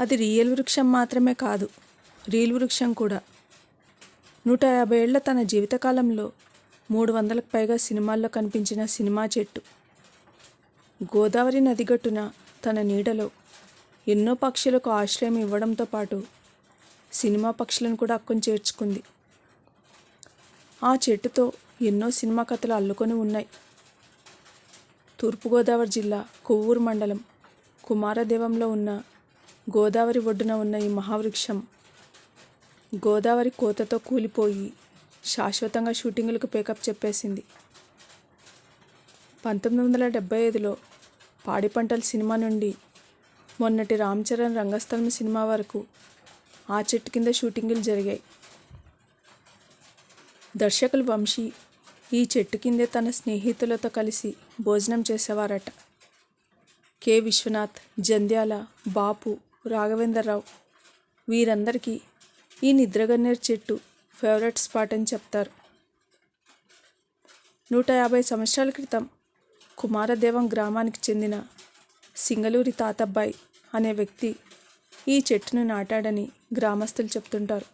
అది రియల్ వృక్షం మాత్రమే కాదు రీల్ వృక్షం కూడా. నూట యాభై ఏళ్ళ తన జీవితకాలంలో మూడు వందలకు పైగా సినిమాల్లో కనిపించిన సినిమా చెట్టు. గోదావరి నదిగట్టున తన నీడలో ఎన్నో పక్షులకు ఆశ్రయం ఇవ్వడంతో పాటు సినిమా పక్షులను కూడా అక్కుని చేర్చుకుంది. ఆ చెట్టుతో ఎన్నో సినిమా కథలు అల్లుకొని ఉన్నాయి. తూర్పుగోదావరి జిల్లా కొవ్వూరు మండలం కుమారదేవంలో ఉన్న గోదావరి ఒడ్డున ఉన్న ఈ మహావృక్షం గోదావరి కోతతో కూలిపోయి శాశ్వతంగా షూటింగులకు పేకప్ చెప్పేసింది. పంతొమ్మిది వందల డెబ్బై ఐదులో పాడి పంటల సినిమా నుండి మొన్నటి రామ్ చరణ్ రంగస్థలం సినిమా వరకు ఆ చెట్టు కింద షూటింగులు జరిగాయి. దర్శకులు వంశీ ఈ చెట్టు కిందే తన స్నేహితులతో కలిసి భోజనం చేసేవారట. కె. విశ్వనాథ్ జంధ్యాల బాపు రాఘవేంద్రరావు. వీరందరికీ ఈ నిద్రగన్నేరు చెట్టు ఫేవరెట్ స్పాట్ అని చెప్తారు. నూట యాభై సంవత్సరాల క్రితం కుమారదేవం గ్రామానికి చెందిన సింగలూరి తాతబ్బాయి అనే వ్యక్తి ఈ చెట్టును నాటాడని గ్రామస్తులు చెప్తుంటారు.